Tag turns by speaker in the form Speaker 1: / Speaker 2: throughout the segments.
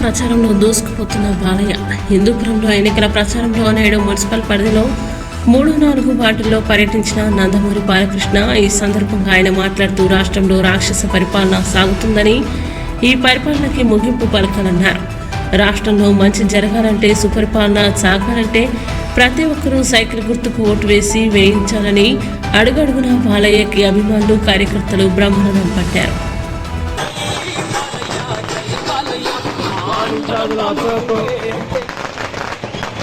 Speaker 1: ప్రచారంలో దూసుకుపోతున్న బాలయ్య. హిందూపురంలో ఎన్నికల ప్రచారంలో నేడు మున్సిపల్ పరిధిలో మూడు నాలుగు వార్డుల్లో పర్యటించిన నందమూరి బాలకృష్ణ ఈ సందర్భంగా ఆయన మాట్లాడుతూ రాష్ట్రంలో రాక్షస పరిపాలన సాగుతుందని ఈ పరిపాలనకి ముగింపు పలకాలన్నారు. రాష్ట్రంలో మంచి జరగాలంటే సుపరిపాలన సాగాలంటే ప్రతి ఒక్కరూ సైకిల్ గుర్తుకు ఓటు వేసి వేయించాలని అడుగడుగున బాలయ్యకి అభిమానులు కార్యకర్తలు బ్రహ్మరథం పట్టారు.
Speaker 2: ఇన్ఛార్జులు అశోక్.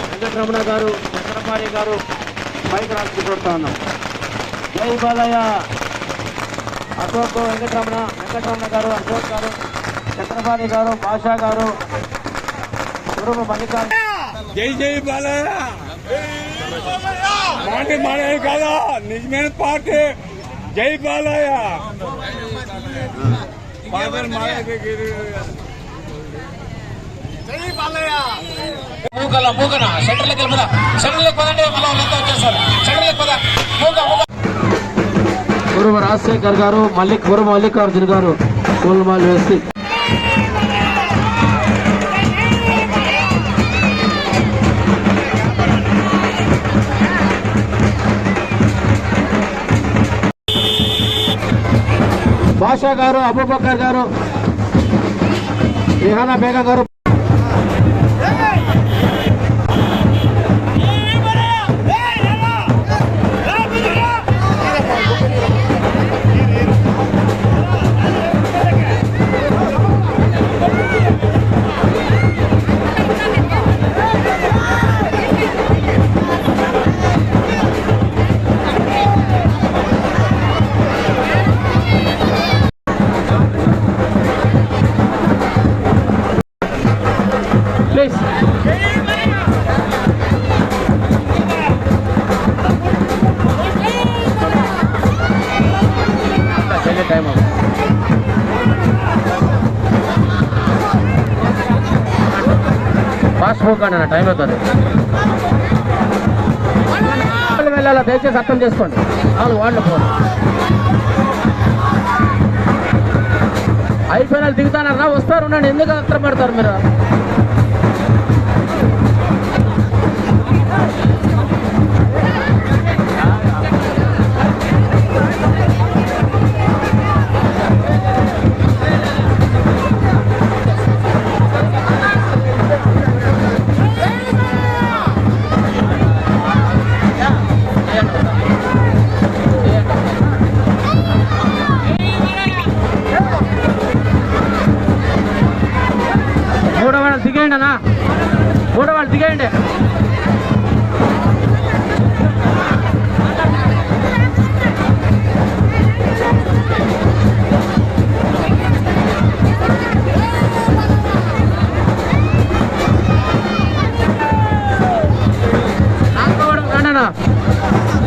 Speaker 2: వెంకటరమణ గారు చక్రపాణి గారు బైక్ రాసుకుంటూ ఉన్నాం. జై బాలయ్య. అశోక్ వెంకటరమణ వెంకటరమణ గారు అశోక్ గారు చక్రపాణి గారు భాషా గారు గురువు మల్లికార్జున
Speaker 3: జై జై బాలయ్య. పార్టీ మానేది కాదా? నిజమైన పార్టీ జై బాలయ్య. పార్టీ మానేది
Speaker 4: మూకల మూకన సెంటర్లోకి వెళ్ళిపోదా సెంటర్లోకి పదండి. మళ్ళీ వాళ్ళంతా వచ్చేస్తారు. సెంటర్లోకి పద. మూక మూక
Speaker 2: గురువు రాజశేఖర్ గారు మల్లిక్ గురువు మల్లికార్జున గారు పూలమాలు వేసి. భాషా గారు అబూబక్కర్ గారు రిహానా బేగం గారు పోకండి అన్న అండి టైం అవుతుంది. వాళ్ళు వెళ్ళాలా? దయచేసి అర్థం చేసుకోండి. వాళ్ళు వాళ్ళు ఐదు అయిపోయిన దిగుతానన్నా వస్తారు ఉండండి. ఎందుకు అర్థం పడతారు మీరు? మూడో వాళ్ళు దిగేయండి. అన్నా మూడో వాళ్ళు దిగేయండి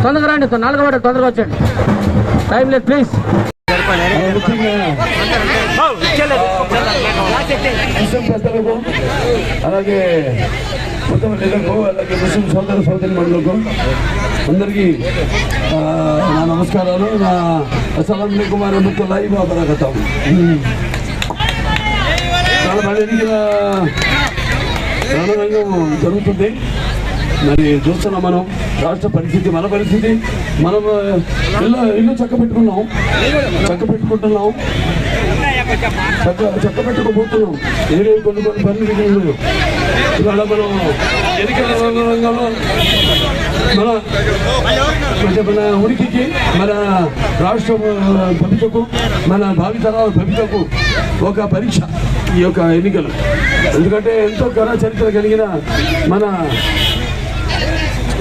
Speaker 2: తొందరగా రండి నాలుగో వాడు తొందరగా వచ్చండి టైం లేదు ప్లీజ్.
Speaker 5: ముస్లిం పెద్దలకు అలాగే మొత్తం నెలకు అలాగే ముస్లిం సోదర సోదరి మండలకు అందరికీ నా నమస్కారాలు నా అసలం కుమార్ అహ్మతుల్లాహి బాబరాకతాం చాలా బాగా జరుగుతుంది. మరి చూస్తున్నాం మనం రాష్ట్ర పరిస్థితి మన పరిస్థితి. మనం ఇల్లు ఇల్లు చక్క పెట్టుకున్నాం చక్క పెట్టుకుంటున్నాం చక్క చక్క పెట్టుకోబోతున్నాం ఏడే కొన్ని కొన్ని పనులు ఇవాళ మనం ఎన్నికల రంగంలో మన మన ఉనికికి మన రాష్ట్ర భవితకు మన భావితరాల భవితకు ఒక పరీక్ష ఈ యొక్క ఎన్నికలు. ఎందుకంటే ఎంతో ఘన చరిత్ర కలిగిన మన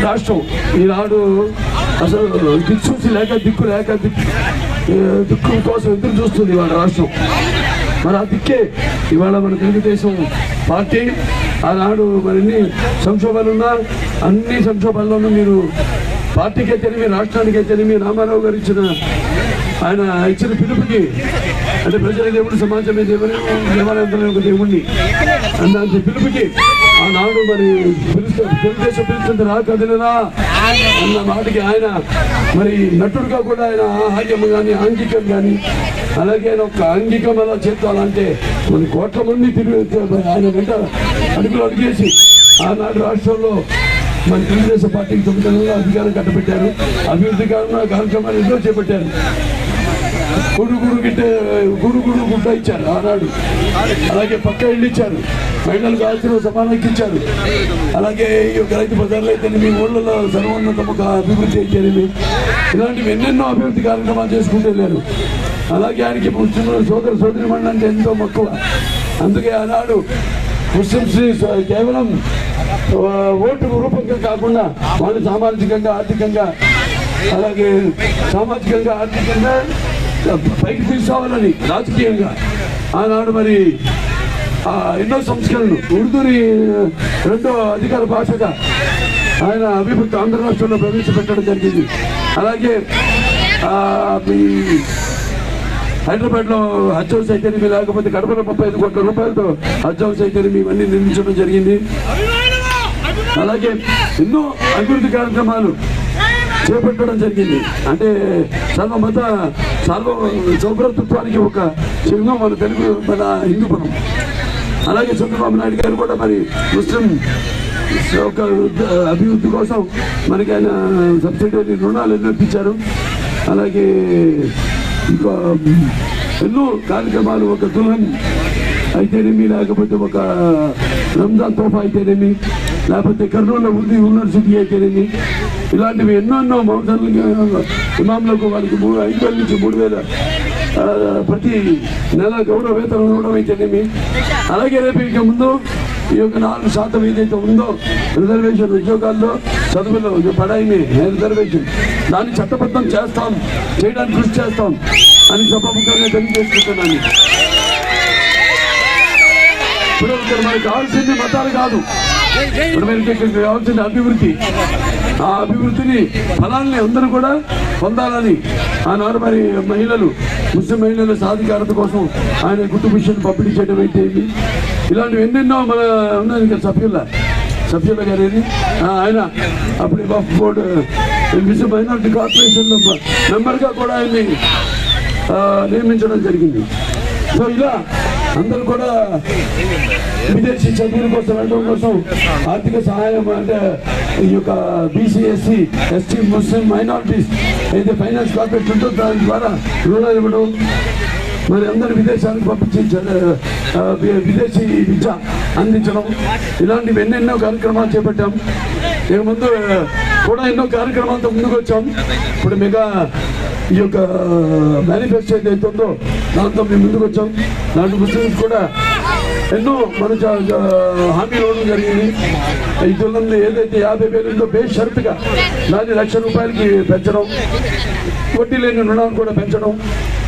Speaker 5: రాష్ట్రం ఈనాడు అసలు దిక్సూచి లేక దిక్కు లేక దిక్కు దిక్కు కోసం ఎదురు చూస్తుంది ఇవాళ రాష్ట్రం? మరి ఆ దిక్కే ఇవాళ మన తెలుగుదేశం పార్టీ ఆనాడు మరిన్ని సంక్షోభాలు ఉన్నా అన్ని సంక్షోభాల్లోనూ మీరు పార్టీకే తెలివి రాష్ట్రానికే తెలివి రామారావు గారు ఇచ్చిన ఆయన ఇచ్చిన పిలుపుకి అంటే ప్రజల దేవుడు సమాజమే దేవుని దేవాలయంలో ఒక దేవుణ్ణి అన్న పిలుపుకి ఆనాడు మరి పిలుస్తూ తెలుగుదేశం పిలుస్తుంది రా కదిలినా అన్న మాటకి ఆయన మరి నటుడుగా కూడా ఆయన ఆహార్యం కానీ ఆంగికం కానీ అలాగే ఆయన ఒక ఆంగికం ఎలా చేస్తానంటే కొన్ని కోట్ల మంది తిరిగి ఆయన వెంట అడుగులు అడిగేసి ఆనాడు రాష్ట్రంలో మన తెలుగుదేశం పార్టీకి తొమ్మిది నెలల అధికారం కట్టబెట్టారు. అభివృద్ధి కారణంగా కార్యక్రమాలు ఎన్నో చేపట్టారు. గుడు గుడు గిట్ట గుడు గుడు గుడ్డ ఇచ్చారు ఆనాడు. అలాగే పక్క ఇల్లు ఇచ్చారు మహిళలకు ఆస్తులు సమానానికి ఇచ్చారు అలాగే ఈ యొక్క రైతు బజార్లు అయితే మీ ఊళ్ళలో సర్వోన్నతముగా అభివృద్ధి అయ్యారు ఇలాంటివి ఎన్నెన్నో అభివృద్ధి కార్యక్రమాలు చేసుకుంటూ వెళ్ళారు. అలాగే ఆయనకి ముస్లింలు సోదర సోదరి మండలి అంటే ఎంతో మక్కువ. అందుకే ఆనాడు ముస్లింస్ కేవలం ఓటు రూపంగా కాకుండా వాళ్ళు సామాజికంగా ఆర్థికంగా అలాగే సామాజికంగా ఆర్థికంగా పైకి తీసుకోవాలని రాజకీయంగా. ఆనాడు మరి ఆ, ఎన్నో సంస్కరణలు. ఉర్దూని రెండో అధికార భాషగా ఆయన అభివృద్ధి ఆంధ్ర రాష్ట్రంలో ప్రవేశపెట్టడం జరిగింది. అలాగే హైదరాబాద్లో మీ హైదరాబాద్ హజ్ హౌస్ అయితేనేమి లేకపోతే కడపలో ముప్పై ఐదు కోట్ల రూపాయలతో హజ్ హౌస్ అయితేనేమి ఇవన్నీ నిర్మించడం జరిగింది. అలాగే ఎన్నో అభివృద్ధి కార్యక్రమాలు చేపట్టడం జరిగింది. అంటే సర్వమత సర్వ సౌభ్రతత్వానికి ఒక చిహ్నం మన తెలుగు మన హిందూపురం అలాగే చంద్రబాబు నాయుడు గారు కూడా మరి ముస్లిం ఒక అభివృద్ధి కోసం మనకి ఆయన సబ్సిడీ రుణాలు ఎన్నో ఇప్పించారు అలాగే ఇంకా ఎన్నో కార్యక్రమాలు ఒక దుల్హన్ అయితేనేమి లేకపోతే ఒక రంజాన్ తోఫా అయితేనేమి లేకపోతే కర్నూలు ఉర్దూ యూనివర్సిటీ అయితేనేమి ఇలాంటివి ఎన్నో ఎన్నో ఇమాంలకు వాళ్ళకి మూడు ఐదు వేల నుంచి మూడు వేల. ప్రతి నెల గౌరవ వేతనం ఇవ్వడం అయితేనేమి అలాగే రేపు ఇక ముందు ఈ యొక్క నాలుగు శాతం ఏదైతే ఉందో రిజర్వేషన్ ఉద్యోగాల్లో చదువులో పడాయి రిజర్వేషన్. దాన్ని చట్టబద్ధం చేస్తాం చేయడానికి కృషి చేస్తాం అని సభాముఖంగా తెలియజేసుకుంటున్నాను. ఇప్పుడు మనకు మనకి కావాల్సింది మతాలు కాదు. ఇప్పుడు మనకి కావాల్సింది అభివృద్ధి. ఆ అభివృద్ధిని ఫలాన్ని అందరూ కూడా పొందాలని ఆనాడు మరి మహిళలు ముస్లిం మహిళల సాధికారత కోసం ఆయన కుటుంబిషన్ మిషన్ పంపిణీ చేయడం అయితే ఇలాంటివి ఎన్నెన్నో మన ఉన్నది ఇక్కడ సభ్యుల సభ్యుల గారు ఆయన అప్పుడు Waqf board Muslim minority corporation మెంబర్గా కూడా ఆయన్ని నియమించడం జరిగింది. సో ఇలా అందరూ కూడా విదేశీ చదువుల కోసం వెళ్ళడం కోసం ఆర్థిక సహాయం అంటే ఈ యొక్క BC SC ST Muslim minorities అయితే ఫైనాన్స్ కార్పొరేట్ ఉంటుందో దాని ద్వారా రుణాలు ఇవ్వడం. మరి అందరు విదేశాలకు పంపించి విదేశీ విద్య అందించడం. ఇలాంటివి ఎన్నెన్నో కార్యక్రమాలు చేపట్టాం. ఇక ముందు కూడా ఎన్నో కార్యక్రమాలతో ముందుకు వచ్చాం ఇప్పుడు మెగా ఈ యొక్క మేనిఫెస్టో ఏదైతే ఉందో దాంతో మేము ముందుకు వచ్చాం దాంట్లో ముస్లిమ్స్ కూడా ఎన్నో మన హామీ జ- హామీలు ఇవ్వడం జరిగింది. ఇద్దరు ఏదైతే యాభై వేలు ఉందో బేషరతుగా దాన్ని లక్ష రూపాయలకి పెంచడం వడ్డీ లేని రుణాలు కూడా పెంచడం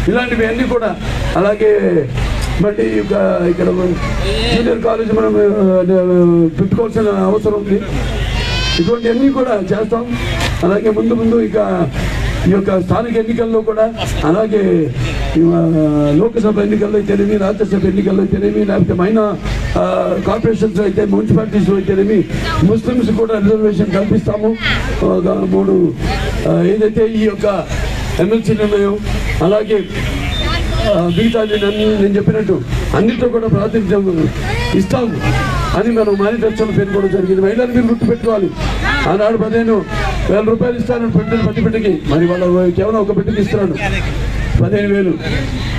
Speaker 5: ఇలాంటివి అన్నీ కూడా అలాగే మళ్ళీ ఇక్కడ జూనియర్ కాలేజ్ మనం పెట్టుకోవాల్సిన అవసరం ఉంది. ఇటువంటివన్నీ కూడా చేస్తాం. అలాగే ముందు ముందు ఇక ఈ యొక్క స్థానిక ఎన్నికల్లో కూడా అలాగే లోకసభ ఎన్నికల్లో అయితేనేమి రాజ్యసభ ఎన్నికల్లో అయితేనేమి లేకపోతే మైన కార్పొరేషన్స్ అయితే మున్సిపాలిటీస్లో అయితేనేమి ముస్లిమ్స్ కూడా రిజర్వేషన్ కల్పిస్తాము. ఒక మూడు ఏదైతే ఈ యొక్క ఎమ్మెల్సీలు ఉన్నాయో అలాగే మిగతా నేను నేను చెప్పినట్టు అన్నింటిలో కూడా ప్రాతినిధ్యం ఇస్తాము. అని మనం మేనిఫెస్టోలో పెట్టుకోవడం జరిగింది. మహిళలు మీరు గుర్తుపెట్టుకోవాలి ఆనాడు పదిహేను వేల రూపాయలు ఇస్తాను పెట్టిన ప్రతి బిడ్డకి. మరి వాళ్ళ కేవలం ఒక బిడ్డకి ఇస్తున్నాడు. పదిహేను వేలు.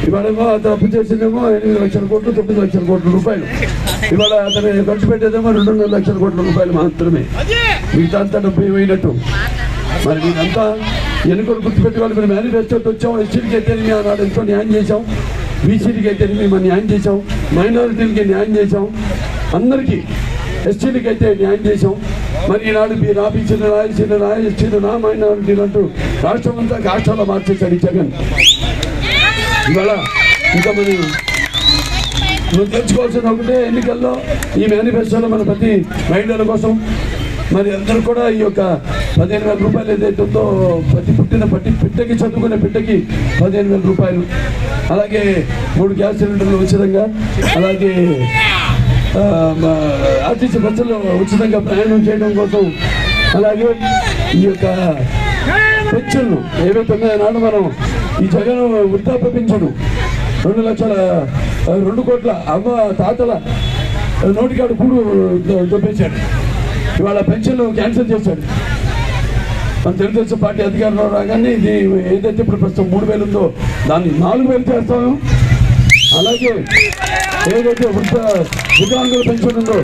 Speaker 5: ఇవాళ అప్పు చేసిందేమో ఎనిమిది లక్షల కోట్లు తొమ్మిది లక్షల కోట్ల రూపాయలు. ఇవాళ అతను ఖర్చు పెట్టేదేమో రెండున్నర లక్షల కోట్ల రూపాయలు మాత్రమే. మిగతా అంతా డబ్బు ఏమైనట్టు? మరి మీరంతా ఎన్నికలు గుర్తుపెట్టుకోవాలి మీరు మేనిఫెస్టోకి వచ్చాం. ఎస్టీలకి అయితే మేము ఆనాడు ఎంతో న్యాయం చేశాం. బీసీలకి అయితే మేము న్యాయం చేశాం. మైనారిటీలకి న్యాయం చేశాం. అందరికీ ఎస్టీలకి అయితే న్యాయం చేశాం. మరి ఈనాడు మీ నా బీసీలు నా నా ఎస్టీలు మైనారిటీలు అంటూ రాష్ట్రం అంతా రాష్ట్రాల్లో మార్చేశాడు ఈ జగన్. ఇవాళ ఇంకా మనం నువ్వు తెలుసుకోవాల్సిన ఒకటే ఎన్నికల్లో ఈ మేనిఫెస్టోలో మన ప్రతి మహిళల కోసం మరి అందరూ కూడా ఈ యొక్క పదిహేను వేల రూపాయలు ఏదైతే ఉందో ప్రతి పుట్టిన పట్టి బిడ్డకి చదువుకునే బిడ్డకి పదిహేను వేల రూపాయలు. అలాగే మూడు గ్యాస్ సిలిండర్లు ఉచితంగా అలాగే ఆర్టీసీ బస్సులో ఉచితంగా ప్రయాణం చేయడం కోసం అలాగే ఈ యొక్క పెన్షన్లు ఏవైతే ఉన్నాయో నాడు మనం ఈ జగన్ వృద్ధాప్య పెన్షన్ రెండు లక్షల రెండు కోట్ల అమ్మ తాతల నోటికాడు కూడు దొబ్బేశాడు. ఇవాళ పెన్షన్లు క్యాన్సిల్ చేశాడు. మన తెలుగుదేశం పార్టీ అధికారంలో రాగానే ఇది ఏదైతే ఇప్పుడు ప్రస్తుతం మూడు వేలు ఉందో దాన్ని నాలుగు వేలు చేస్తాము. అలాగే ఏదైతే వృద్ధ వికలాంగుల పెన్షన్ ఉందో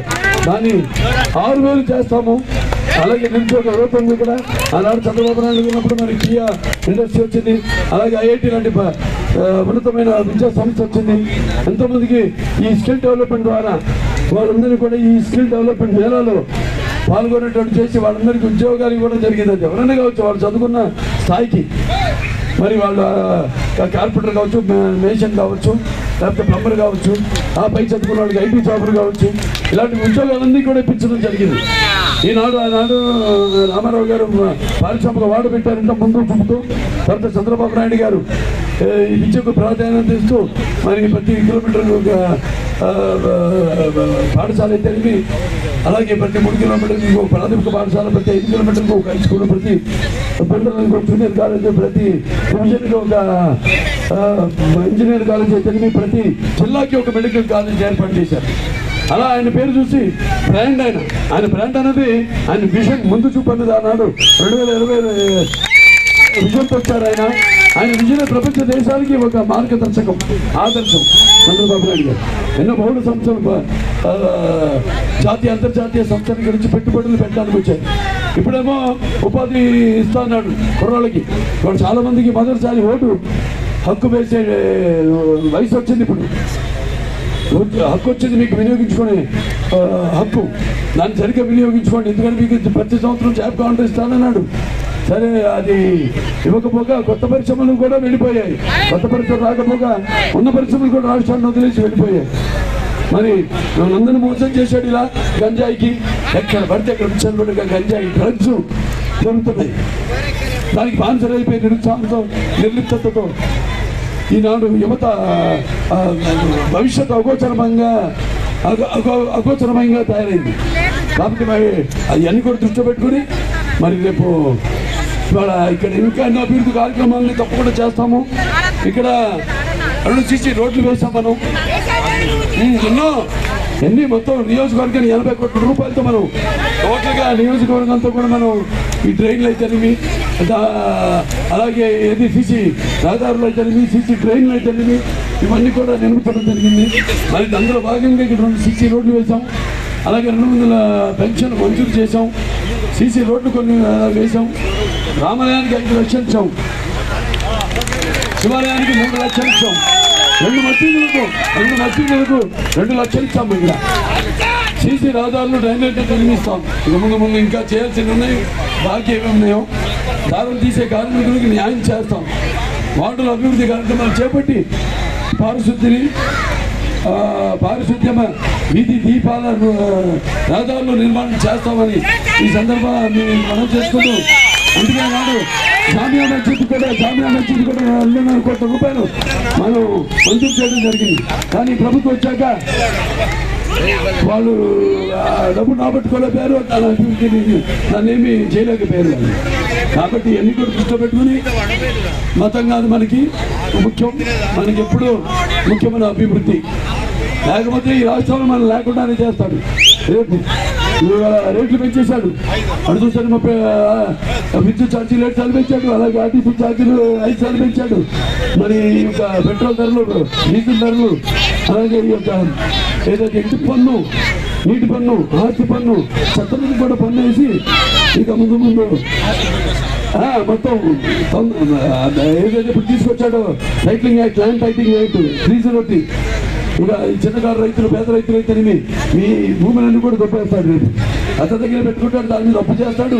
Speaker 5: దాన్ని ఆరు వేలు చేస్తాము. అలాగే నిరుద్యోగ యువత ఉంది ఇక్కడ. ఆనాడు చంద్రబాబు నాయుడు ఉన్నప్పుడు మరి కియా ఇండస్ట్రీ వచ్చింది. అలాగే ఐఐటి లాంటి ఉన్నతమైన విద్యా సంస్థ వచ్చింది. ఎంతోమందికి ఈ స్కిల్ డెవలప్మెంట్ ద్వారా వాళ్ళందరినీ కూడా ఈ స్కిల్ డెవలప్మెంట్ మేళాలో పాల్గొనేటట్టు చేసి వాళ్ళందరికీ ఉద్యోగాలు ఇవ్వడం జరిగింది అది ఎవరైనా కావచ్చు వాళ్ళు చదువుకున్న స్థాయికి. మరి వాళ్ళు కార్పెంటర్ కావచ్చు మే- మేషన్ కావచ్చు లేకపోతే ప్లంబర్ కావచ్చు ఆ పై చదువుకున్న వాళ్ళకి ఐటీ జాబులు కావచ్చు ఇలాంటి ఉద్యోగాలన్నీ కూడా ఇప్పించడం జరిగింది. ఈనాడు ఆనాడు రామారావు గారు పారిశ్రామిక వాడు పెట్టారంటే ముందు చూపుతూ తర్వాత చంద్రబాబు నాయుడు గారు. ఈ విద్యకు ప్రాధాన్యత ఇస్తూ మరి ప్రతి కిలోమీటర్కి ఒక పాఠశాల అయితే అలాగే ప్రతి మూడు కిలోమీటర్కి ఇంకో ప్రాథమిక పాఠశాల ప్రతి ఐదు కిలోమీటర్కి ఒక హై స్కూల్ ప్రతి పిల్లలకు ఒక జూనియర్ కాలేజ్ ప్రతి డివిజన్కి ఒక ఇంజనీర్ కాలేజ్ అయితే ప్రతి జిల్లాకి ఒక మెడికల్ కాలేజ్ ఏర్పాటు చేశారు. అలా ఆయన పేరు చూసి బ్రాండ్ ఆయన. ఆయన బ్రాండ్ అనేది ఆయన విషయం ముందు చూపన్నది అన్నాడు రెండు వేల ఇరవై విజయం తెచ్చారు ఆయన. ఆయన విజయ ప్రపంచ దేశానికి ఒక మార్గదర్శకం ఆదర్శం. చంద్రబాబు నాయుడు గారు ఎన్నో బహుళ సంస్థలు జాతీయ అంతర్జాతీయ సంస్థల గురించి పెట్టుబడులు పెట్టడానికి వచ్చాయి ఇప్పుడేమో ఉపాధి ఇస్తా అన్నాడు కుర్రాళ్ళకి. ఇప్పుడు చాలా మందికి మొదటిసారి ఓటు హక్కు వేసే వయసు వచ్చింది ఇప్పుడు. హక్కు వచ్చింది మీకు వినియోగించుకునే హక్కు. దాన్ని సరిగ్గా వినియోగించుకోండి. ఎందుకంటే మీకు ప్రతి సంవత్సరం జాబ్ కౌంటర్ ఇస్తానన్నాడు. సరే అది ఇవ్వకపోగా కొత్త పరిశ్రమలు కూడా వెళ్ళిపోయాయి. కొత్త పరిశ్రమలు రాకపోగా ఉన్న పరిశ్రమలు కూడా రాష్ట్రాన్ని వదిలేసి వెళ్ళిపోయాయి. మరి అందరిని మోసం చేశాడు ఇలా గంజాయికి. ఎక్కడ పడితే ఎక్కడ విచ్చలబడిగా గంజాయి డ్రగ్స్ జరుగుతున్నాయి. దానికి బాన్సర్ అయిపోయి నిరుత్సాహంతో నిర్లిప్తతో ఈనాడు యువత భవిష్యత్ భవిష్యత్తు అగోచరమంగా అగ- అగో- అగోచరమంగా తయారైంది. కాబట్టి మరి అవన్నీ కూడా దృష్టిలో పెట్టుకుని మరి రేపు ఇవాళ ఇక్కడ ఇంకా ఎన్నో అభివృద్ధి కార్యక్రమాలని తప్పకుండా చేస్తాము. ఇక్కడ రెండు సీసీ రోడ్లు వేసాం మనం. ఎన్నో ఎన్ని మొత్తం నియోజకవర్గానికి ఎనభై కోట్ల రూపాయలతో మనం టోటల్గా నియోజకవర్గం అంతా కూడా మనం ఈ ట్రైన్లు అయితేనేమి అలాగే ఏది సీసీ రహదారులు అయితేనేమి సీసీ ట్రైన్లు అయితేనేమి ఇవన్నీ కూడా నిర్మించడం జరిగింది. మరి అందులో భాగంగా ఇక్కడ రెండు సీసీ రోడ్లు వేసాం అలాగే రెండు వందల పెన్షన్ మంజూరు చేసాం సీసీ రోడ్లు కొన్ని వేసాం రామాలయానికి ఐదు లక్షలు చౌ శివాలయానికి మూడు లక్షలు చౌ రెండు మసీదులకు రెండు మసీదులకు రెండు లక్షలు ఇస్తాం ఇక్కడ సీసీ రహదారులు డ్రైనేజ్ నిర్మిస్తాం. ఇక ముందు ముందు ఇంకా చేయాల్సినవి ఉన్నాయి. బాకీ ఏమి ఉన్నాయో. దారులు తీసే కార్మికులకు న్యాయం చేస్తాం. వార్డుల అభివృద్ధి కార్యక్రమాలు చేపట్టి పారిశుద్ధిని పారిశుద్ధ్యమ వీధి దీపాల రహదారులు నిర్మాణం చేస్తామని ఈ సందర్భంగా మనం చేసుకుంటూ అందుకే నాడు జామియా మస్జిద్ కూడా జామియా మస్జిద్ కూడా రెండున్నర కోట్ల రూపాయలు మనం మంజూరు చేయడం జరిగింది. కానీ ప్రభుత్వం వచ్చాక వాళ్ళు ఆ డబ్బు నాబట్టుకోలేకపోయారు తన అభివృద్ధిని దాన్ని ఏమి చేయలేకపోయారు కాబట్టి ఎన్ని కూడా దృష్టిలో పెట్టుకుని మతం కాదు మనకి ముఖ్యం మనకి ఎప్పుడు ముఖ్యమైన అభివృద్ధి. లేకపోతే ఈ రాష్ట్రంలో మనం లేకుండానే చేస్తాడు. రేపు రేట్లు పెంచేశాడు. అటు చూసాడు ముప్పై విద్యుత్ ఛార్జీలు ఏడు సార్లు పెంచాడు. అలాగే ఆర్టీసీ ఛార్జీలు ఐదు సార్లు పెంచాడు. మరి ఈ యొక్క పెట్రోల్ ధరలు డీజిల్ ధరలు అలాగే ఈ యొక్క ఏదైతే ఇంటి పన్ను నీటి పన్ను ఆస్తి పన్ను చెత్త మీద కూడా పన్ను వేసి ఇక ముందు ముందు మొత్తం ఏదైతే ఇప్పుడు తీసుకొచ్చాడో cycling act land titling act three zero ఇక ఈ చిన్నకారు రైతులు పేద రైతులు అయితేనేమి మీ భూములన్నీ కూడా దొప్పేస్తాడు రేపు. అత దగ్గర పెట్టుకుంటాడు దాని మీద అప్పు చేస్తాడు.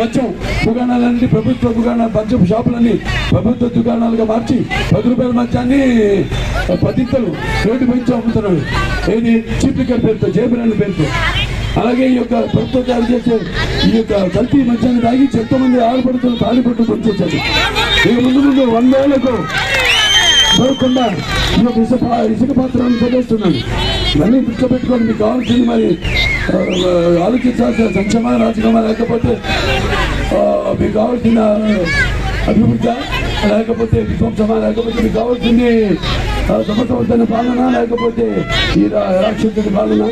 Speaker 5: మద్యం దుకాణాలన్నీ ప్రభుత్వ దుకాణాలు మద్యం షాపులన్నీ ప్రభుత్వ దుకాణాలుగా మార్చి పది రూపాయల మద్యాన్ని పదింతలు రేటు పెంచి అమ్ముతున్నాడు. ఏది? చీప్ పేరుతో జేబురాని పేరుతో. అలాగే ఈ యొక్క ప్రభుత్వం తయారు చేసే ఈ యొక్క కల్తీ మద్యాన్ని తాగి ఎంతో మంది ఆడపడుతులు తాడిపట్టు పెంచేశాడు ఇక ముందు ముందు వందేళ్ళకు దొరకకుండా ఈ యొక్క ఇసుక పా- ఇసుక పాత్రలను చదివేస్తున్నాను ఇవన్నీ దృష్టిలో మీకు కావాల్సింది మరి. ఆలోచించాల్సిన సంక్షేమ రాజకీయమా లేకపోతే మీకు కావాల్సిన అభివృద్ధి లేకపోతే విధ్వంసమా లేకపోతే మీకు కావాల్సింది ఆ, సమర్థవంతమైన పాలన లేకపోతే ఈ రాక్షసుడి పాలన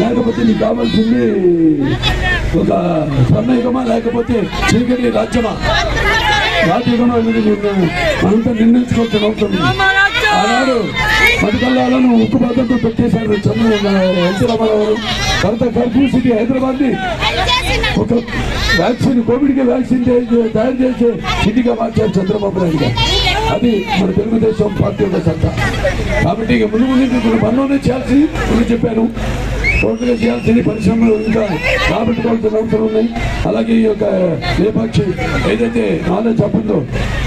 Speaker 5: లేకపోతే మీకు కావాల్సింది ఒక స్వర్ణయుగమా లేకపోతే చీకటి రాజ్యమా? రాజ్యగుణం అనేది నిర్ణయం మనంతా నిర్ణయించుకోవాల్సిన అవసరం ఉంది. ఆనాడు పథకాలను ఉక్కుపాతంతో పెట్టేశారు చంద్రబాబు ఎన్టీ రామారావు గారు. తర్వాత కర్ఫ్యూ సిటీ హైదరాబాద్ని ఒక వ్యాక్సిన్ కోవిడ్కి వ్యాక్సిన్ తయారు తయారు చేసే సిటీగా మార్చారు చంద్రబాబు నాయుడు గారు అది మన తెలుగుదేశం పార్టీ యొక్క సత్తా కాబట్టి ఇక ముందు ముందు ఇప్పుడు చేయాల్సి ముందు చెప్పాను టోటల్గా చేయాల్సింది పరిశ్రమలు ఇంకా రాబట్టుకోవాల్సిన అవసరం ఉన్నాయి. అలాగే ఈ యొక్క లేపాక్షి ఏదైతే నాలెడ్జ్ చెప్పిందో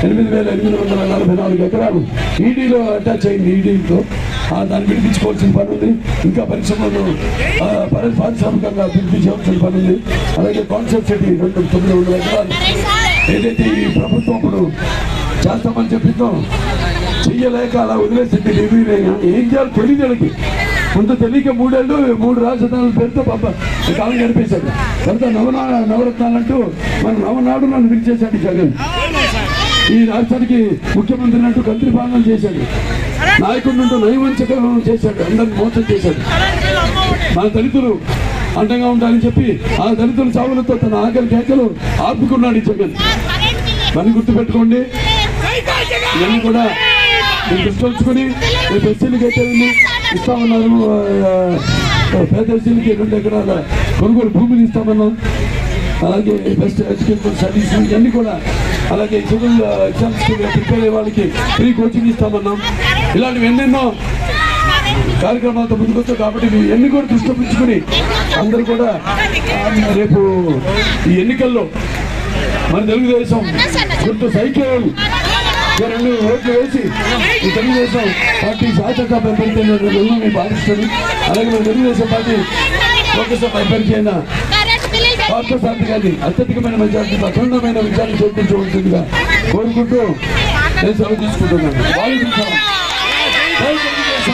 Speaker 5: ఎనిమిది వేల ఎనిమిది వందల నలభై నాలుగు ఎకరాలు ఈడీలో అటాచ్ అయింది ఈడీతో దాన్ని విడిపించుకోవాల్సిన పని ఉంది. ఇంకా పరిశ్రమలు పారిశ్రామికంగా అభివృద్ధి చేయాల్సిన పని ఉంది. అలాగే కాన్సెప్ట్ సిటీ రెండు తొమ్మిది వందల ఎకరాలు. ఏదైతే ఈ ప్రభుత్వం ఇప్పుడు చేస్తామని చెప్పిందో చెయ్యలేక అలా వదిలేసింది. నిర్వీర్యంగా ఏం చేయాలి? తెలియదు ముందు తెలియక మూడేళ్ళు మూడు రాజధానుల పేరుతో పాప కాలం గడిపేశాడు తర్వాత నవనా నవరత్నాలు అంటూ మన నవనాడు నన్ను పిలిచేశాడు జగన్. ఈ రాష్ట్రానికి ముఖ్యమంత్రి అంటూ కంత్రి పాలన చేశాడు. నాయకుడు నుండి నయవంచకం చేశాడు. అందరిని మోసం చేశాడు. మన దళితులు అండగా ఉండాలని చెప్పి ఆ దళితుల చావులతో తన ఆకలి కేకలు ఆపుకున్నాడు ఈ జగన్. పని గుర్తుపెట్టుకోండి. ఇవన్నీ కూడా మీరు దృష్టి ఉంచుకొని రేపు ఎస్సీలకి అయితే ఇస్తామన్నారు పేద ఎస్సీలకి రెండు ఎకరాల కొనుగోలు భూమిని ఇస్తామన్నాం. అలాగే బెస్ట్ ఎడ్యుకేషన్ స్టడీస్ ఇవన్నీ కూడా అలాగే సివిల్ ఎగ్జామ్స్కి ప్రిపేర్ అయ్యే వాళ్ళకి ఫ్రీ కోచింగ్ ఇస్తామన్నాం. ఇలాంటివి ఎన్నెన్నో కార్యక్రమాలతో ముందుకొచ్చాం కాబట్టి మీరు ఎన్ని కూడా దృష్టి అందరూ కూడా రేపు ఈ ఎన్నికల్లో మన తెలుగుదేశం కొంత సైకిల్ రెండు ఓట్లు వేసి ఈ తెలుగుదేశం పార్టీ శాసక అభ్యర్థి అయిన భావిస్తుంది అలాగే మన తెలుగుదేశం పార్టీ లోకసభ అభ్యర్థి అయిన పార్థ గారిని అత్యధికమైన మెజార్టీ అఖండమైన విజయాన్ని చేకూర్చవలసిందిగా కోరుకుంటూ నేను సెలవు తీసుకుంటున్నాను.